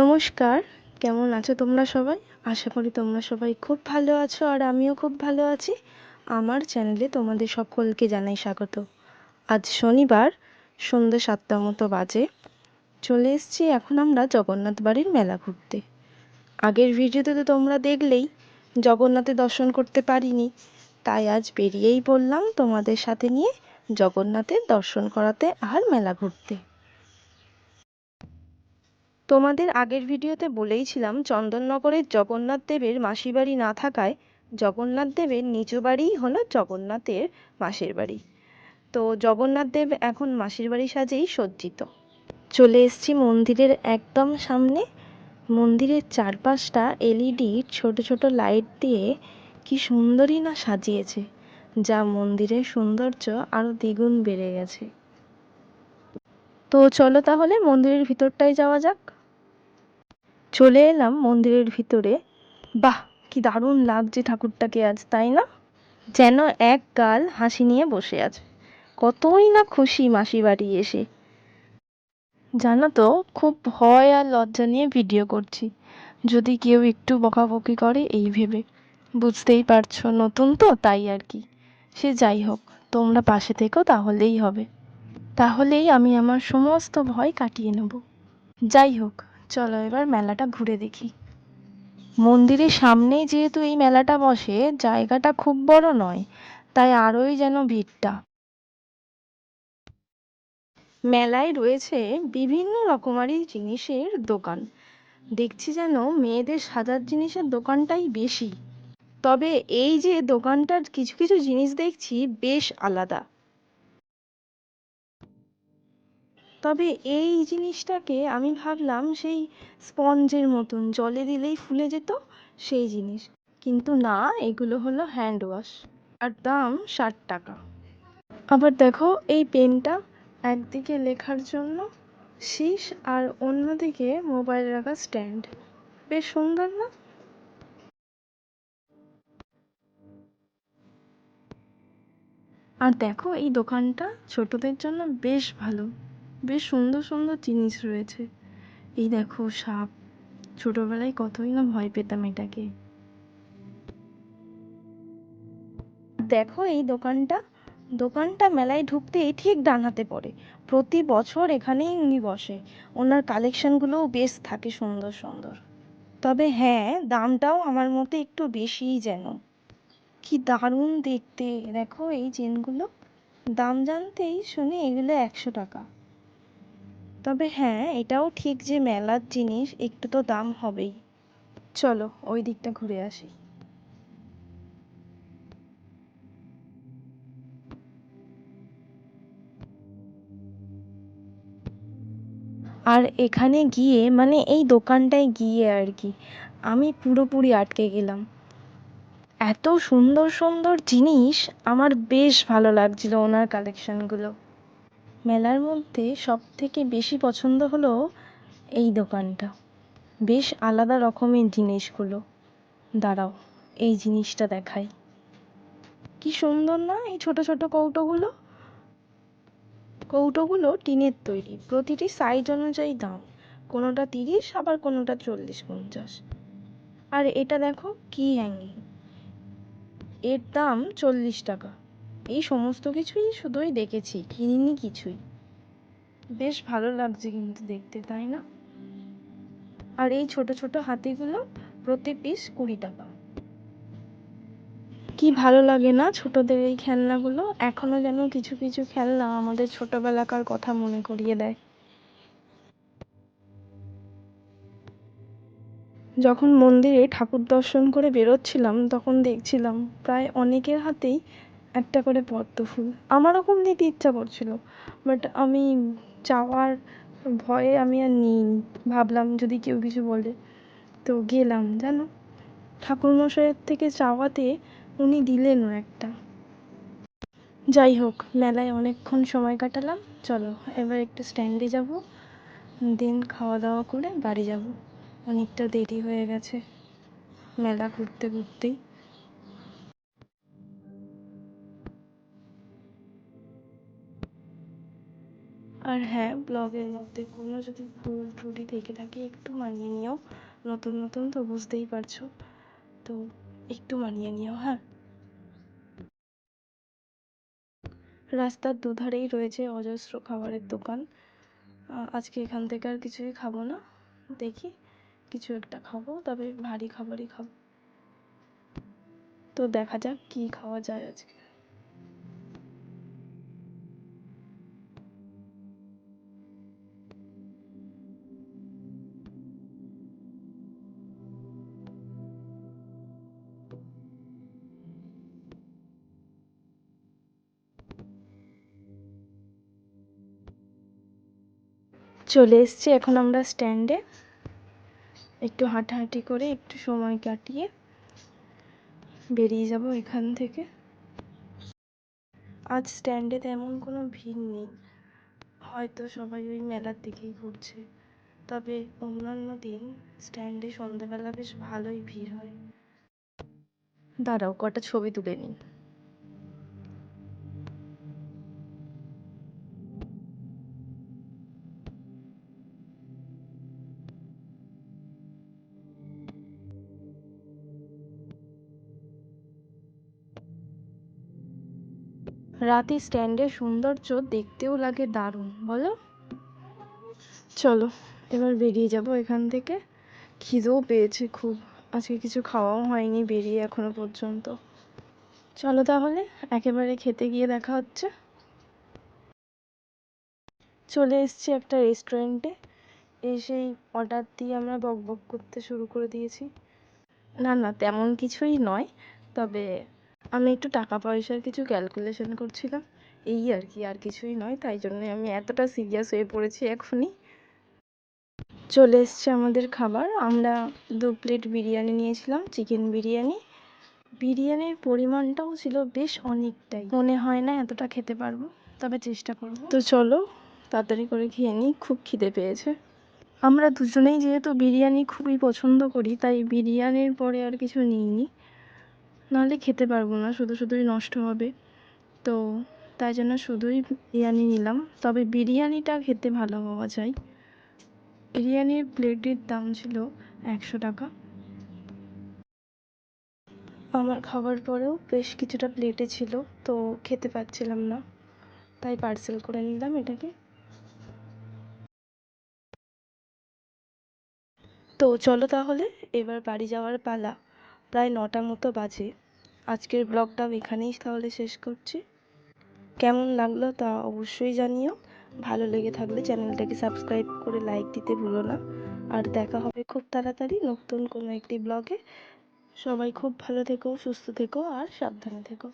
নমস্কার, কেমন আছো তোমরা সবাই? আশা করি তোমরা সবাই খুব ভালো আছো আর আমিও খুব ভালো আছি। আমার চ্যানেলে তোমাদের সকলকে জানাই স্বাগত। আজ শনিবার, সন্ধ্যে সাতটার মতো বাজে। চলে এসেছি এখন আমরা জগন্নাথ বাড়ির মেলা ঘুরতে। আগের ভিডিওতে তো তোমরা দেখলেই জগন্নাথের দর্শন করতে পারিনি। তাই আজ বেরিয়েই বললাম তোমাদের সাথে নিয়ে জগন্নাথের দর্শন করাতে আর মেলা ঘুরতে। তোমাদের আগের ভিডিওতে বলেইছিলাম চন্দননগরের জগন্নাথ দেবের মাসির বাড়ি না থাকায় জগন্নাথ দেবের নিজ বাড়িই হলো জগন্নাথের মাসির বাড়ি। তো জগন্নাথ দেব এখন মাসির বাড়ি সাজেই সজ্জিত। চলে এসছি মন্দিরের একদম সামনে। মন্দিরের চারপাশটা এলইডি ছোট ছোট লাইট দিয়ে কি সুন্দরই না সাজিয়েছে, যা মন্দিরের সৌন্দর্য আরও দ্বিগুণ বেড়ে গেছে। তো চলো তাহলে মন্দিরের ভিতরটায় যাওয়া যাক। চলে এলাম মন্দিরের ভিতরে। বাহ, কি দারুণ লাগছে ঠাকুরটাকে আজ, তাই না? যেন এক গাল হাসি নিয়ে বসে আছে। কতই না খুশি মাসি বাড়ি এসে। জানো তো, খুব ভয় আর লজ্জা নিয়ে ভিডিও করছি। যদি কেউ একটু বকাবকি করে, এই ভেবে। বুঝতেই পারছ, নতুন তো, তাই আর কি। সে যাই হোক, তোমরা পাশে থেকো, তাহলেই হবে। তাহলেই আমি আমার সমস্ত ভয় কাটিয়ে নেব। যাই হোক চলো এবার মেলাটা ঘুরে দেখি। মন্দিরের সামনেই যেহেতু এই মেলাটা বসে, জায়গাটা খুব বড় নয়, তাই আরোই যেন ভিড়টা। মেলায় রয়েছে বিভিন্ন রকমারি জিনিসের দোকান। দেখছি যেন মেয়েদের সাজার জিনিসের দোকানটাই বেশি। তবে এই যে দোকানটার কিছু কিছু জিনিস দেখছি বেশ আলাদা। তবে এই জিনিসটাকে আমি ভাবলাম সেই স্পঞ্জের মতন, জলে দিলেই ফুলে যেত সেই জিনিস। কিন্তু না, এগুলো হলো হ্যান্ড ওয়াশ আর দাম ষাট টাকা। আবার দেখো, এই পেনটা একদিকে লেখার জন্য শীষ আর অন্যদিকে মোবাইল রাখার স্ট্যান্ড বেশ সুন্দর না? আর দেখো, এই দোকানটা ছোটদের জন্য বেশ ভালো। বেশ সুন্দর সুন্দর জিনিস রয়েছে। এই দেখো সাপ। ছোটবেলায় কতই না ভয় পেতাম এটাকে। দেখো এই দোকানটা। দোকানটা মেলায় ঢুকতেই ঠিক ডান হাতে পড়ে। প্রতি বছর এখানেই উনি বসে। ওনার কালেকশনগুলোও বেশ থাকে সুন্দর সুন্দর। তবে হ্যাঁ দামটাও আমার মতে একটু বেশিই যেন। কি দারুণ দেখতে। দেখো এই চেনগুলো। দাম জানতেই শুনি এগুলো একশো টাকা। তবে হ্যাঁ এটাও ঠিক যে মেলার জিনিস একটু তো দাম হবেই। চলো ওই দিকটা ঘুরে আসি। আর এখানে গিয়ে মানে এই দোকানটায় গিয়ে আর কি আমি পুরোপুরি আটকে গেলাম। এত সুন্দর সুন্দর জিনিস আমার বেশ ভালো লাগছিল ওনার কালেকশনগুলো মেলার মধ্যে সব থেকে বেশি পছন্দ হলো এই দোকানটা। বেশ আলাদা রকমের জিনিসগুলো। দাঁড়াও, এই জিনিসটা দেখাই। কি সুন্দর না এই ছোট ছোট কৌটোগুলো? কৌটোগুলো টিনের তৈরি, প্রতিটি সাইজ অনুযায়ী দাম। কোনোটা তিরিশ, আবার কোনোটা চল্লিশ, পঞ্চাশ। আর এটা দেখো কি হ্যাঙ্গিং এর দাম চল্লিশ টাকা। এই সমস্ত কিছুই শুধুই দেখেছি, কিনিনি কিছুই। বেশ ভালো লাগছে কিন্তু দেখতে, তাই না? আর এই ছোট ছোট হাতিগুলো প্রতি পিস কুড়ি টাকা। কি ভালো লাগে না ছোটদের এই খেলনাগুলো? এখনও যেন কিছু কিছু খেলনা আমাদের ছোটবেলাকার কথা মনে করিয়ে দেয়। যখন মন্দিরে ঠাকুর দর্শন করে বেরোচ্ছিলাম, তখন দেখছিলাম প্রায় অনেকের হাতেই একটা করে পদ্ম ফুল। আমারও খুব নিতে ইচ্ছা করছিল বাট আমি চাওয়ার ভয়ে আমি আর নিইনি ভাবলাম যদি কেউ কিছু বলে, তো গেলাম, জানো? ঠাকুরমশাইয়ের থেকে চাওয়াতে উনি দিলেনও একটা। যাই হোক, মেলায় অনেকক্ষণ সময় কাটালাম, চলো এবার একটু স্ট্যান্ডে যাব দেন খাওয়া দাওয়া করে বাড়ি যাব। অনেকটা দেরি হয়ে গেছে, মেলা ঘুরতে ঘুরতেই। আর হ্যাঁ ব্লগের মধ্যে কোনো যদি ভুল ত্রুটি থেকে থাকে, একটু মানিয়ে নিও। নতুন নতুন তো বুঝতেই পারছ। তো একটু মানিয়ে নিও হ্যাঁ? রাস্তার দুধারেই রয়েছে অজস্র খাবারের দোকান। আজকে এখান থেকে আর কিছুই খাব না। দেখি, কিছু একটা খাব, তবে ভারী খাবারই খাব। তো দেখা যাক কি খাওয়া যায় আজকে। চলে এসছি এখন আমরা স্ট্যান্ডে একটু হাঁটাহাঁটি করে একটু সময় কাটিয়ে বেরিয়ে যাব এখান থেকে। আজ স্ট্যান্ডে তেমন কোনো ভিড় নেই। হয়তো সবাই ওই মেলার দিকেই ঘুরছে। তবে অন্যান্য দিন স্ট্যান্ডে সন্ধ্যাবেলা বেশ ভালোই ভিড় হয়। দাঁড়াও, কটা ছবি তুলে নিই। রাতে স্ট্যান্ডের সৌন্দর্য দেখতেও লাগে দারুণ, বলো? চলো, এবার বেরিয়ে যাব এখান থেকে। খিদেও পেয়েছে খুব। আজকে কিছু খাওয়াও হয়নি বেরিয়ে এখনও পর্যন্ত। চলো তাহলে, একেবারে খেতে গিয়ে দেখা হচ্ছে। চলে এসছি একটা রেস্টুরেন্টে এসেই অর্ডার দিয়ে আমরা বক বক করতে শুরু করে দিয়েছি। না না, তেমন কিছুই নয়। তবে আমি একটু টাকা পয়সার কিছু ক্যালকুলেশন করছিলাম। এই আর কি, আর কিছুই নয়, তাই জন্যে আমি এতটা সিরিয়াস হয়ে পড়েছি এখনই। চলে এসছে আমাদের খাবার। আমরা দু প্লেট বিরিয়ানি নিয়েছিলাম চিকেন বিরিয়ানি। বিরিয়ানির পরিমাণটাও ছিল বেশ অনেকটাই। মনে হয় না এতটা খেতে পারব, তবে চেষ্টা করব। তো চলো, তাড়াতাড়ি করে খেয়ে নিই, খুব খিদে পেয়েছে। আমরা দুজনেই যেহেতু বিরিয়ানি খুবই পছন্দ করি, তাই বিরিয়ানির পরে আর কিছু নিইনি। নাহলে খেতে পারব না, শুধু শুধুই নষ্ট হবে। তো তাই জন্য শুধুই বিরিয়ানি নিলাম। তবে বিরিয়ানিটা খেতে ভালো হওয়া চাই বিরিয়ানির প্লেটের দাম ছিল একশো টাকা। আমার খাবার পরেও বেশ কিছুটা প্লেটে ছিল, তো খেতে পাচ্ছিলাম না। তাই পার্সেল করে নিলাম এটাকে। তো চলো তাহলে, এবার বাড়ি যাওয়ার পালা। প্রায় নটা মতো বাজে। আজকের ব্লগটাও এখানেই তাহলে শেষ করছি। কেমন লাগল তা অবশ্যই জানিও। ভালো লেগে থাকলে চ্যানেলটাকে সাবস্ক্রাইব করে লাইক দিতে ভুলো না। আর দেখা হবে খুব তাড়াতাড়ি নতুন কোনো একটি ব্লগে। সবাই খুব ভালো থেকো, সুস্থ থেকো আর সাবধানে থেকো।